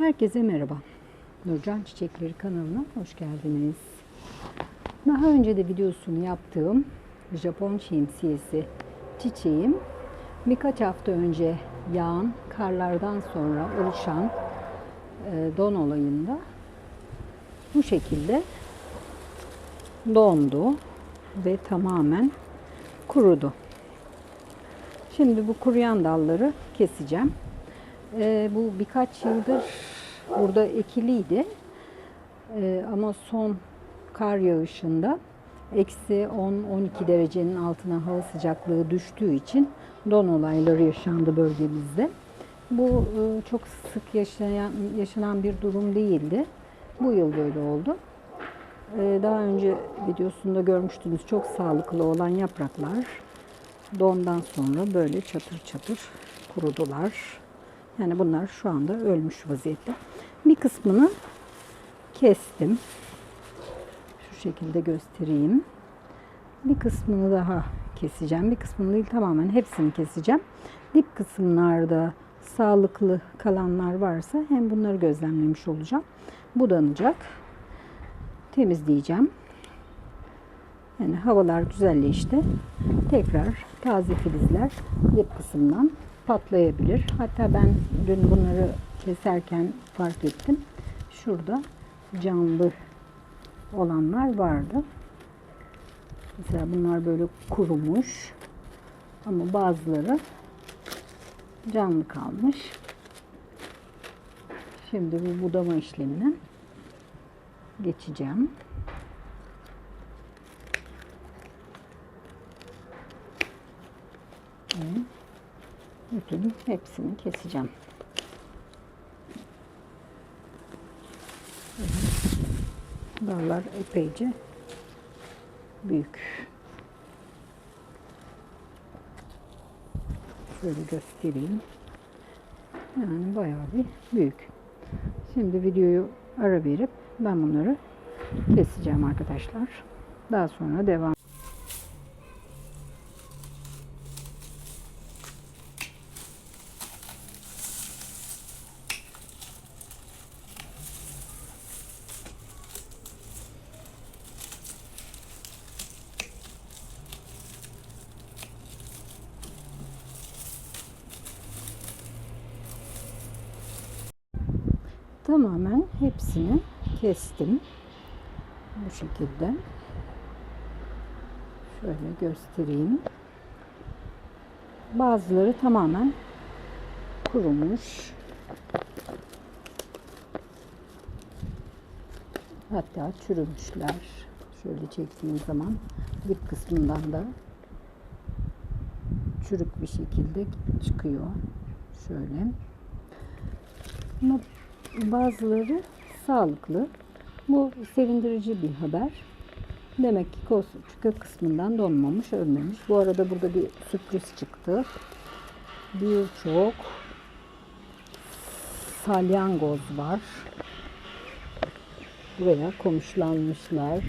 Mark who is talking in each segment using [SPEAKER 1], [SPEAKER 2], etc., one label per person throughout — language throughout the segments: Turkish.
[SPEAKER 1] Herkese merhaba. Nurcan Çiçekleri kanalına hoş geldiniz. Daha önce de videosunu yaptığım Japon şemsiyesi çiçeğim birkaç hafta önce yağan karlardan sonra oluşan e, don olayında bu şekilde dondu ve tamamen kurudu. Şimdi bu kuruyan dalları keseceğim. Ee, bu birkaç yıldır burada ekiliydi. Ee, ama son kar yağışında eksi 10-12 derecenin altına hava sıcaklığı düştüğü için don olayları yaşandı bölgemizde. Bu e, çok sık yaşayan, yaşanan bir durum değildi. Bu yıl böyle oldu. Ee, daha önce videosunda görmüştünüz çok sağlıklı olan yapraklar dondan sonra böyle çatır çatır kurudular. Yani bunlar şu anda ölmüş vaziyette. Bir kısmını kestim. Şu şekilde göstereyim. Bir kısmını daha keseceğim. Bir kısmını değil tamamen hepsini keseceğim. Dip kısımlarda sağlıklı kalanlar varsa hem bunları gözlemlemiş olacağım. Budanacak. Temizleyeceğim. Yani havalar güzelleşti. Tekrar taze filizler dip kısımdan patlayabilir. Hatta ben dün bunları keserken fark ettim. Şurada canlı olanlar vardı. Mesela bunlar böyle kurumuş. Ama bazıları canlı kalmış. Şimdi bu budama işlemine geçeceğim. Ve bütün hepsini keseceğim. Dallar epeyce büyük. Şöyle göstereyim. Yani bayağı bir büyük. Şimdi videoyu ara verip ben bunları keseceğim arkadaşlar. Daha sonra devam. Tamamen hepsini kestim. Bu şekilde. Şöyle göstereyim. Bazıları tamamen kurumuş. Hatta çürümüşler. Şöyle çektiğim zaman dip kısmından da çürük bir şekilde çıkıyor. Şöyle. Bazıları sağlıklı. Bu sevindirici bir haber. Demek ki kök kısmından donmamış, ölmemiş. Bu arada burada bir sürpriz çıktı. Birçok salyangoz var. Buraya komşulanmışlar.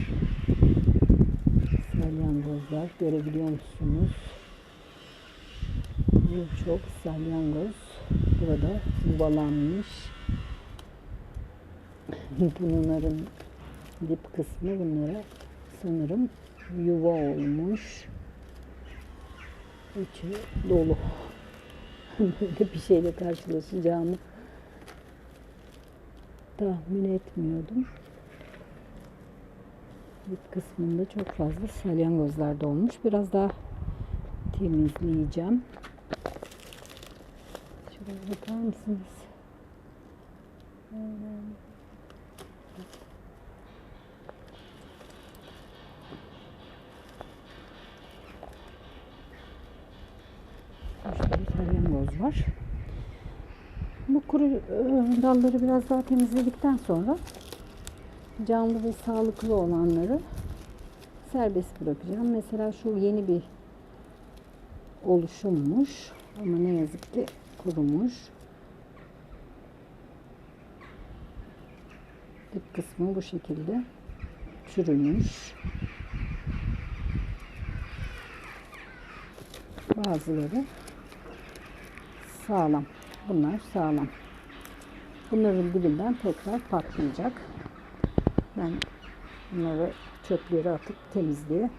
[SPEAKER 1] Salyangozlar görebiliyor musunuz? Birçok salyangoz burada yuvalanmış. Bunların dip kısmı bunlara sanırım yuva olmuş. İçi dolu. Böyle bir şeyle karşılaşacağımı tahmin etmiyordum. Dip kısmında çok fazla salyangozlar da olmuş. Biraz daha temizleyeceğim. Şuraya bakar mısınız? Şurada salyangoz var. Bu kuru e, dalları biraz daha temizledikten sonra canlı ve sağlıklı olanları serbest bırakacağım. Mesela şu yeni bir oluşummuş ama ne yazık ki kurumuş. Dip kısmı bu şekilde çürümüş. Bazıları sağlam. Bunlar sağlam. Bunların dibinden tekrar patlayacak. Ben bunları çöpleri atıp temizliğe